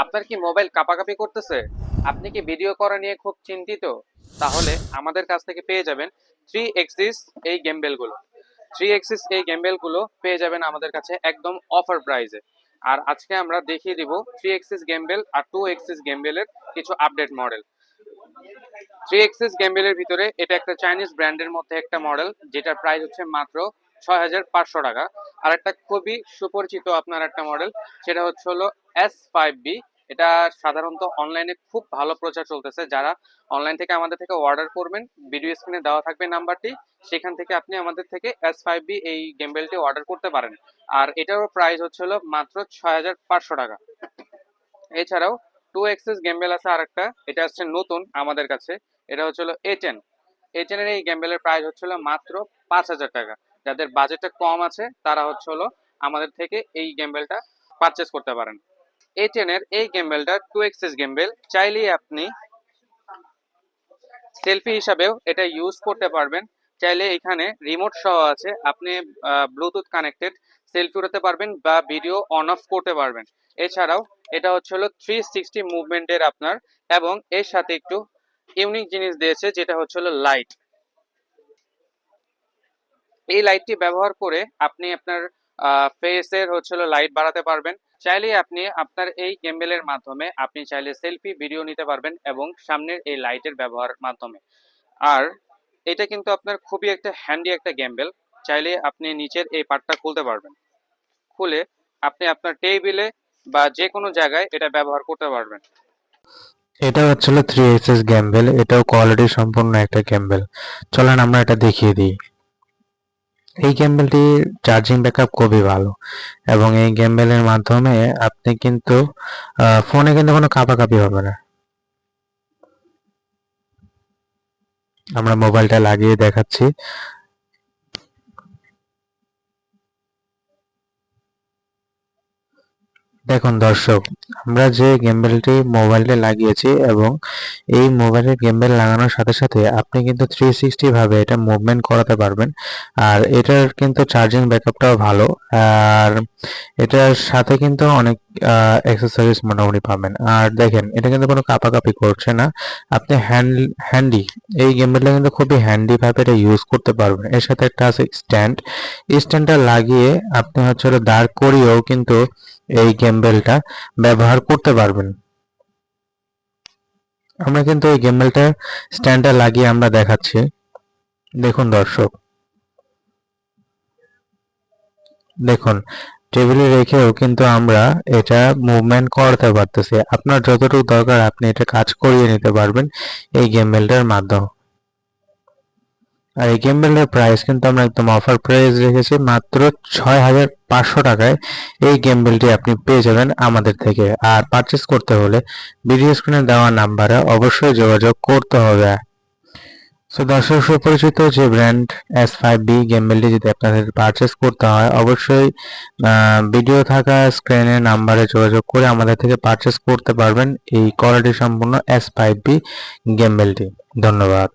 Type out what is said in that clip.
আপনার কি মোবাইল কাপাকাপি করতেছে? আপনি কি ভিডিও করা নিয়ে খুব চিন্তিত? তাহলে আমাদের কাছ থেকে পেয়ে যাবেন থ্রি এক্সিস এই গেমবেলগুলো থ্রি এক্সিস এই গেমবেলগুলো পেয়ে যাবেন আমাদের কাছে একদম অফার প্রাইসে আর আজকে আমরা দেখিয়ে দিব থ্রি এক্সিস গেমবেল আর টু এক্সিস গেমবেলের কিছু আপডেট মডেল থ্রি এক্সিস গেমবেলের ভিতরে এটা একটা চাইনিজ ব্র্যান্ডের মধ্যে একটা মডেল যেটার প্রাইস হচ্ছে মাত্র ছয় হাজার পাঁচশো টাকা। আর একটা খুবই সুপরিচিত আপনার একটা মডেল সেটা হচ্ছে হলো এস ফাইভ বি এটা সাধারণত অনলাইনে খুব ভালো প্রচার চলতেছে। যারা অনলাইন থেকে আমাদের থেকে অর্ডার করবেন ভিডিও স্ক্রিনে দেওয়া থাকবে নাম্বারটি, সেখান থেকে আপনি আমাদের থেকে এস ফাইভ বি এই গেমবেলটি অর্ডার করতে পারেন। আর এটারও প্রাইস হচ্ছে হলো মাত্র ছয় হাজার পাঁচশো টাকা। এছাড়াও টু এক্সেস গেমবেল আছে আরেকটা, এটা হচ্ছে নতুন আমাদের কাছে, এটা হচ্ছে হলো এ টেন এ টেনের এই গেমবেলের প্রাইস হচ্ছে হলো মাত্র পাঁচ হাজার টাকা। যাদের বাজেটটা কম আছে, তারা হচ্ছে হলো আমাদের থেকে এই গেমবেলটা পারচেস করতে পারেন। এ টেনের এই গেমবেলটা টু এক্সেস গেমবেল। চাইলেই আপনি সেলফি হিসাবেও এটা ইউজ করতে পারবেন। চাইলে এখানে রিমোট সহ আছে। আপনি ব্লুটুথ কানেক্টেড সেলফি উঠাতে পারবেন বা ভিডিও অন অফ করতে পারবেন। এছাড়াও এটা হচ্ছে হলো থ্রি সিক্সটি মুভমেন্টের আপনার এবং এর সাথে একটু ইউনিক জিনিস দিয়েছে, যেটা হচ্ছে হলো লাইট এই লাইটটি ব্যবহার করে আপনি আপনার ফেসের হচ্ছে হলো লাইট বাড়াতে পারবেন। চাইলে আপনি আপনার এই গেমবেলের মাধ্যমে আপনি চাইলে সেলফি ভিডিও নিতে পারবেন এবং সামনের এই লাইটের ব্যবহার মাধ্যমে। আর এটা কিন্তু আপনার খুবই একটা হ্যান্ডি একটা গেমবেল চাইলে আপনি নিচের এই পার্টটা খুলতে পারবেন। খুলে আপনি আপনার টেবিলে বা যে কোনো জায়গায় এটা ব্যবহার করতে পারবেন। এটা হচ্ছিল থ্রি এক্সএস গ্যাম্বেল এটাও কোয়ালিটি সম্পূর্ণ একটা গ্যাম্বেল চলেন আমরা এটা দেখিয়ে দিই। এই গ্যাম্বেলটির চার্জিং ব্যাকআপ খুবই ভালো। এবং এই গ্যাম্বেলের মাধ্যমে আপনি কিন্তু ফোনে কিন্তু কোনো কাঁপাকাঁপি হবে না। আমরা মোবাইলটা লাগিয়ে দেখাচ্ছি। দেখুন দর্শক, আমরা যে গেমবেলটি মোবাইলে লাগিয়েছি এবং এই মোবাইলের গেমবেল লাগানোর সাথে সাথে আপনি কিন্তু থ্রি সিক্সটি ভাবে এটা মুভমেন্ট করাতে পারবেন। আর এটার কিন্তু চার্জিং ব্যাকআপটাও ভালো। আর এটার সাথে কিন্তু অনেক অ্যাক্সেসরিজ মোটামুটি পাবেন। আর দেখেন, এটা কিন্তু কোনো কাপাকাপি করছে না। আপনি হ্যান্ড হ্যান্ডি এই গেমবেলটা কিন্তু খুবই হ্যান্ডি ভাবে এটা ইউজ করতে পারবেন। এর সাথে একটা আছে স্ট্যান্ড স্ট্যান্ডটা লাগিয়ে আপনি হচ্ছে দাঁড় করিয়েও কিন্তু এই গেমবেলটা ব্যবহার করতে পারবেন। আমরা কিন্তু এই গেমবেলটা স্ট্যান্ডটা লাগিয়ে আমরা দেখাচ্ছি। দেখুন দর্শক। দেখুন, টেবিলে রেখেও কিন্তু আমরা এটা মুভমেন্ট করতে পারতেছি। আপনার যতটুকু দরকার, আপনি এটা কাজ করিয়ে নিতে পারবেন এই গেমবেলটার মাধ্যমে। আর এই গেমবেলের প্রাইস কিন্তু আমরা একদম অফার প্রাইস রেখেছি মাত্র ছয় হাজার পাঁচশো টাকায়। এই গেমবেলটি আপনি পেয়ে যাবেন আমাদের থেকে। আর পারচেস করতে হলে ভিডিও স্ক্রিনে দেওয়া নাম্বারে অবশ্যই যোগাযোগ করতে হবে। সো দর্শক, সুপরিচিত যে ব্র্যান্ড এস ফাইভ বি গেমবেলটি যদি আপনাদের পারচেস করতে হয়, অবশ্যই ভিডিও থাকা স্ক্রিনের নাম্বারে যোগাযোগ করে আমাদের থেকে পারচেস করতে পারবেন এই কোয়ালিটি সম্পূর্ণ এস ফাইভ বি গেমবেলটি ধন্যবাদ।